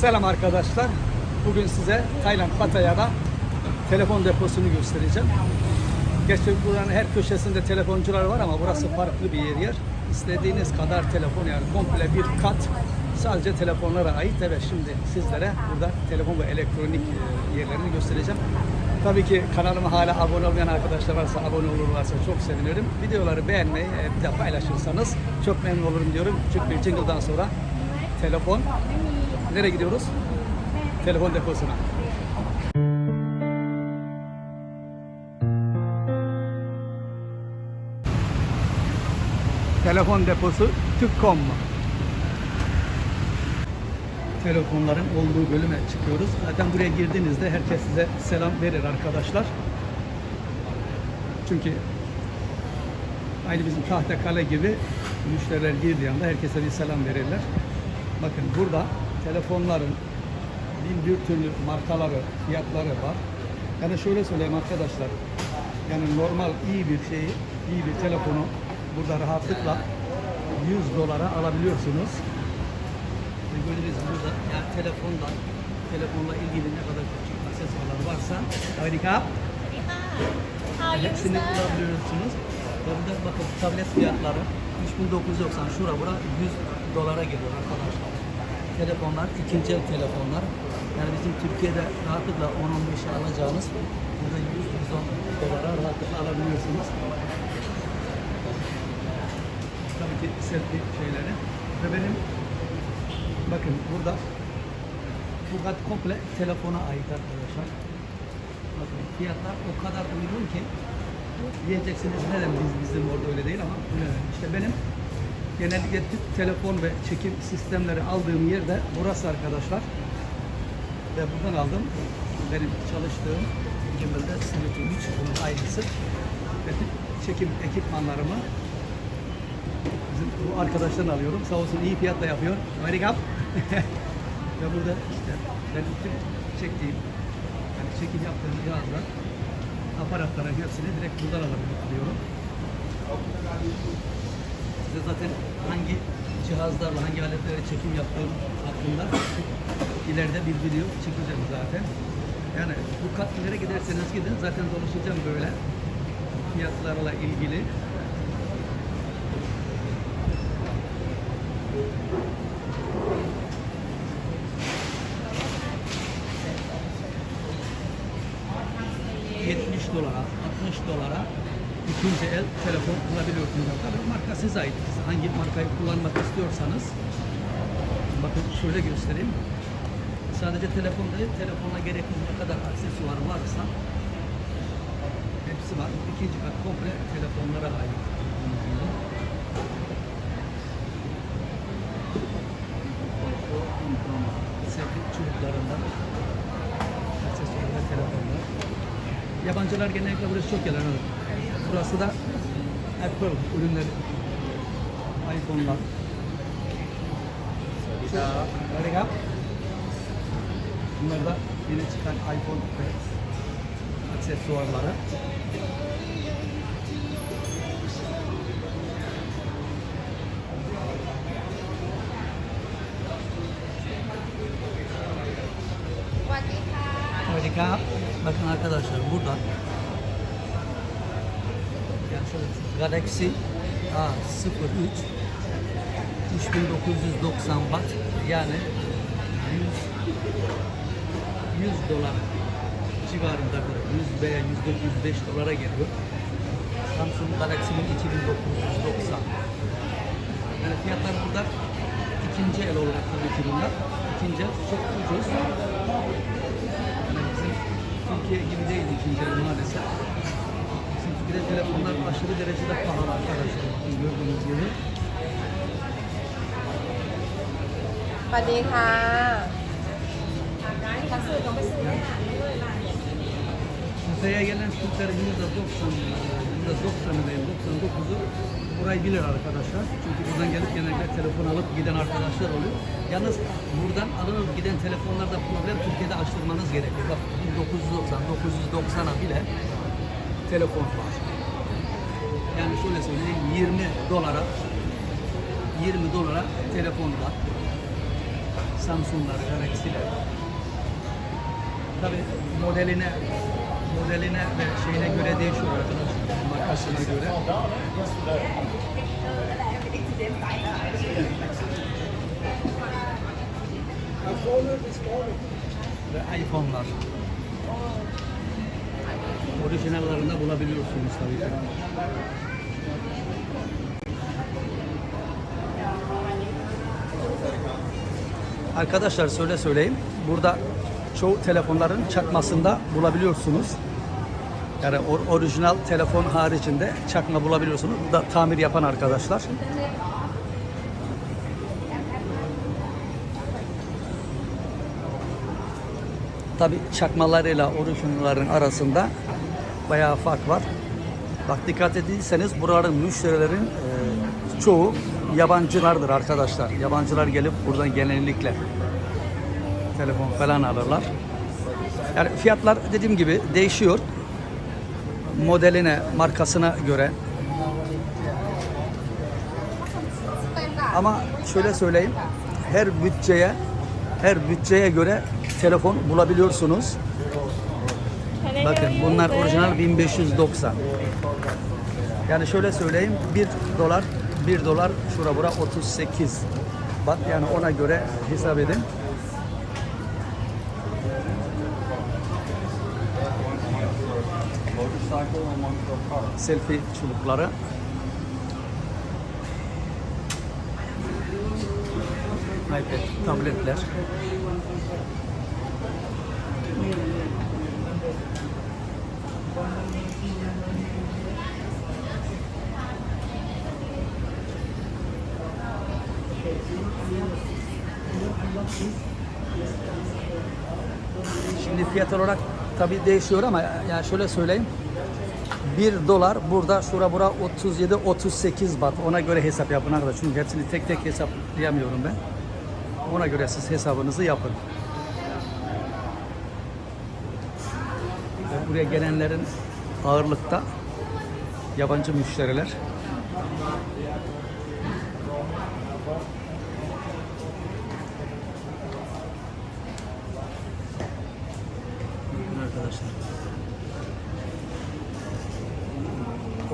Selam arkadaşlar. Bugün size Tayland Pattaya'da telefon deposunu göstereceğim. Gerçi buranın her köşesinde telefoncular var ama burası farklı bir yer yer. İstediğiniz kadar telefon yani komple bir kat sadece telefonlara ait. Evet şimdi sizlere burada telefon ve elektronik e, yerlerini göstereceğim. Tabii ki kanalıma hala abone olmayan arkadaşlar varsa abone olurlarsa çok sevinirim. Videoları beğenmeyi e, bir de paylaşırsanız çok memnun olurum diyorum. Çünkü bir jingle'dan sonra telefon Nereye gidiyoruz? Telefon deposuna. Telefon deposu Tükkom mu? Telefonların olduğu bölüme çıkıyoruz. Zaten buraya girdiğinizde herkes size selam verir arkadaşlar. Çünkü aynı bizim tahta kale gibi müşteriler girdiği anda herkese bir selam verirler. Bakın burada telefonların bin bir türlü markaları, fiyatları var. Yani şöyle söyleyeyim arkadaşlar. Yani normal iyi bir şeyi, iyi bir telefonu burada rahatlıkla 100 dolara alabiliyorsunuz. Ve gördüğünüz burada yani telefonla telefonla ilgili ne kadar küçük aksesuarlar varsa harika. Hepsini bulabiliyorsunuz. Ve burada bakın tablet fiyatları 3990 şura bura 100 dolara geliyor arkadaşlar. Telefonlar ikinci el telefonlar. Yani bizim Türkiye'de rahatlıkla 10-15'e alacağınız burada 100-110 dolara rahatlıkla alabiliyorsunuz. Tabii ki selfie şeyleri. Ve benim bakın burada bu kat komple telefona ait arkadaşlar. Bakın fiyatlar o kadar uygun ki diyeceksiniz neden biz bizim orada öyle değil ama işte benim genellikle tüm telefon ve çekim sistemleri aldığım yerde burası arkadaşlar. Ve buradan aldım. Benim çalıştığım Gimbal'de Symmetry 3 bunun aynısı. Ve çekim ekipmanlarımı bizim bu arkadaştan alıyorum. Sağ olsun iyi fiyatla yapıyor. Amerika. ve burada işte benim tüm çektiğim yani çekim yaptığım cihazlar aparatların hepsini direkt buradan alabiliyorum. Size zaten hangi cihazlarla, hangi aletlerle çekim yaptığım hakkında ileride video çekeceğim zaten. Yani bu katlilere giderseniz gidin zaten dolaşacağım böyle fiyatlarla ilgili. ...70 dolara, 60 dolara ikinci el telefon bulabiliyorsunuz. Tabii marka size ait. Hangi markayı kullanmak istiyorsanız bakın şöyle göstereyim. Sadece telefon değil, telefona gerekli ne kadar aksesuar varsa hepsi var. İkinci kat komple telefonlara ait. Sepet çubuklarından aksesuar telefonlar. Yabancılar genellikle burası çok gelen olur. Burası da Apple ürünleri. iPhone'lar. Harika. Bunlar da yeni çıkan iPhone ve aksesuarları. Harika. Bakın arkadaşlar burada Galaxy A03 3990 watt yani 100 100 dolar civarında 100 veya 105 dolara geliyor. Samsung Galaxy'nin 2990. Yani fiyatlar burada ikinci el olarak tabii ki bunlar. İkinci el çok ucuz. Yani bizim Türkiye gibi değil ikinci el maalesef. Bizim Türkiye'de telefonlar aşırı derecede pahalı arkadaşlar. Gördüğünüz gibi. สวัสดีค่ะ Buraya gelen Türklerin yüzde doksan, yüzde doksanı değil, 99'u burayı bilir arkadaşlar. Çünkü buradan gelip genellikle telefon alıp giden arkadaşlar oluyor. Yalnız buradan alınıp giden telefonlarda problem Türkiye'de açtırmanız gerekiyor. Bak 990, 990'a bile telefon var. Yani şöyle söyleyeyim 20 dolara 20 dolara telefon var. Samsung'lar, Galaxy'ler. Tabi modeline modeline ve şeyine göre değişiyor arkadaşlar. Markasına göre. Ve iPhone'lar. Orijinallarında bulabiliyorsunuz tabii ki. Arkadaşlar söyle söyleyeyim. Burada çoğu telefonların çakmasında bulabiliyorsunuz. Yani or- orijinal telefon haricinde çakma bulabiliyorsunuz. Bu da tamir yapan arkadaşlar. Tabi çakmalarıyla orijinallerin arasında bayağı fark var. Bak dikkat ettiyseniz buranın müşterilerin e, çoğu yabancılardır arkadaşlar. Yabancılar gelip buradan genellikle telefon falan alırlar. Yani fiyatlar dediğim gibi değişiyor. Modeline, markasına göre. Ama şöyle söyleyeyim. Her bütçeye her bütçeye göre telefon bulabiliyorsunuz. Bakın bunlar orijinal 1590. Yani şöyle söyleyeyim 1 dolar 1 dolar şura bura 38 bak yani ona göre hesap edin. Selfie çubukları. iPad, tabletler. Şimdi fiyat olarak tabii değişiyor ama yani şöyle söyleyeyim. 1 dolar burada şura bura 37 38 bat. Ona göre hesap yapın arkadaşlar. Çünkü hepsini tek tek hesaplayamıyorum ben. Ona göre siz hesabınızı yapın. Buraya gelenlerin ağırlıkta yabancı müşteriler.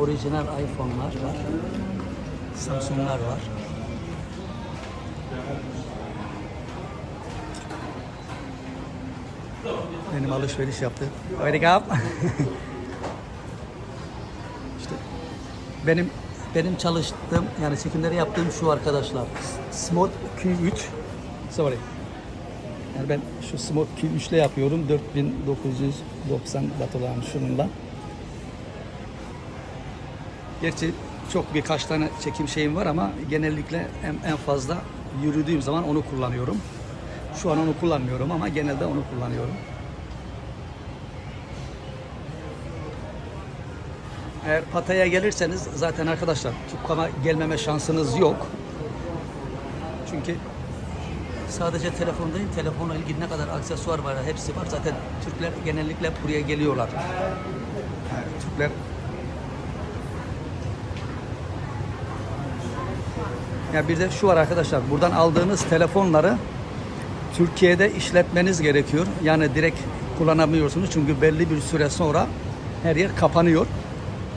Orijinal iPhone'lar var. Samsung'lar var. Benim alışveriş yaptı. Haydi kap. işte benim benim çalıştığım yani çekimleri yaptığım şu arkadaşlar. Smart Q3 sorry. Yani ben şu Smart Q3 ile yapıyorum. 4990 watt olan şununla. Gerçi çok birkaç tane çekim şeyim var ama genellikle en, en fazla yürüdüğüm zaman onu kullanıyorum. Şu an onu kullanmıyorum ama genelde onu kullanıyorum. Eğer Pataya gelirseniz zaten arkadaşlar Tukkam'a gelmeme şansınız yok. Çünkü sadece telefon değil, telefonla ilgili ne kadar aksesuar var hepsi var. Zaten Türkler genellikle buraya geliyorlar. Yani Türkler Ya bir de şu var arkadaşlar. Buradan aldığınız telefonları Türkiye'de işletmeniz gerekiyor. Yani direkt kullanamıyorsunuz. Çünkü belli bir süre sonra her yer kapanıyor.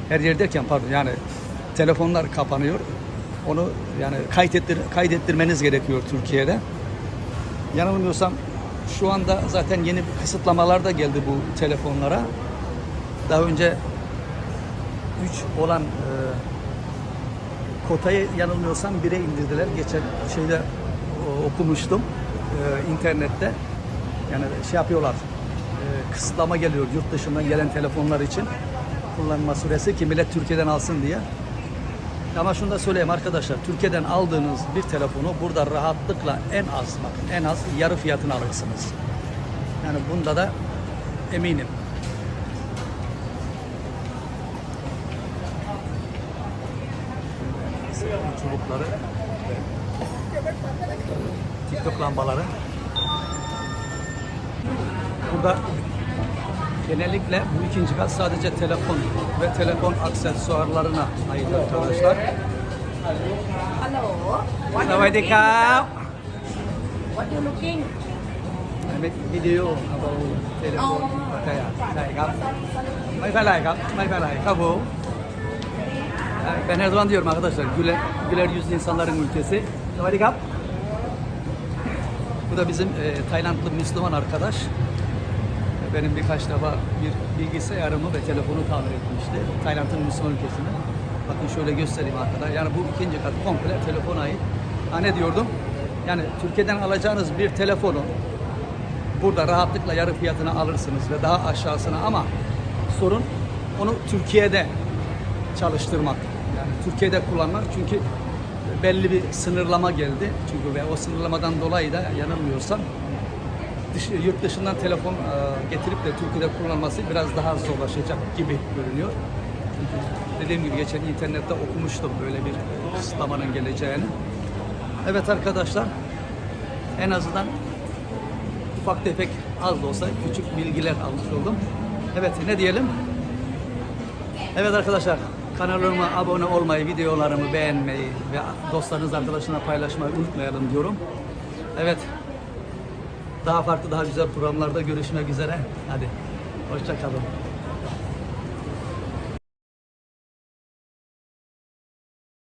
Her yer derken pardon yani telefonlar kapanıyor. Onu yani kaydettir, kaydettirmeniz gerekiyor Türkiye'de. Yanılmıyorsam şu anda zaten yeni kısıtlamalar da geldi bu telefonlara. Daha önce 3 olan e, kotayı yanılmıyorsam 1'e indirdiler. Geçen şeyde okumuştum e, internette. Yani şey yapıyorlar. e, kısıtlama geliyor yurt dışından gelen telefonlar için kullanma süresi ki millet Türkiye'den alsın diye. Ama şunu da söyleyeyim arkadaşlar. Türkiye'den aldığınız bir telefonu burada rahatlıkla en az bakın en az yarı fiyatını alırsınız. Yani bunda da eminim. çubukları TikTok lambaları burada genellikle bu ikinci kat sadece telefon ve telefon aksesuarlarına ait arkadaşlar. ฮัลโหล สวัสดีครับ What you looking I make video about telephone อ๋อ ใช่ครับใช่ครับ ไม่เป็นไรครับ ไม่เป็นไรครับผมYani ben her zaman diyorum arkadaşlar, güler, güler yüzlü insanların ülkesi. Hadi kap. Bu da bizim e, Taylandlı Müslüman arkadaş. Benim birkaç defa bir bilgisayarımı ve telefonu tamir etmişti. Tayland'ın Müslüman ülkesinde. Bakın şöyle göstereyim arkadaşlar. Yani bu ikinci kat komple telefona ait. Ha ne diyordum? Yani Türkiye'den alacağınız bir telefonu burada rahatlıkla yarı fiyatına alırsınız ve daha aşağısına ama sorun onu Türkiye'de çalıştırmak. Türkiye'de kullanmak çünkü belli bir sınırlama geldi. Çünkü ve o sınırlamadan dolayı da yanılmıyorsam dış, yurt dışından telefon e, getirip de Türkiye'de kullanması biraz daha zorlaşacak gibi görünüyor. Çünkü dediğim gibi geçen internette okumuştum böyle bir kısıtlamanın geleceğini. Evet arkadaşlar en azından ufak tefek az da olsa küçük bilgiler almış oldum. Evet ne diyelim? Evet arkadaşlar kanalıma abone olmayı, videolarımı beğenmeyi ve dostlarınız arkadaşlarına paylaşmayı unutmayalım diyorum. Evet daha farklı daha güzel programlarda görüşmek üzere. Hadi hoşça kalın.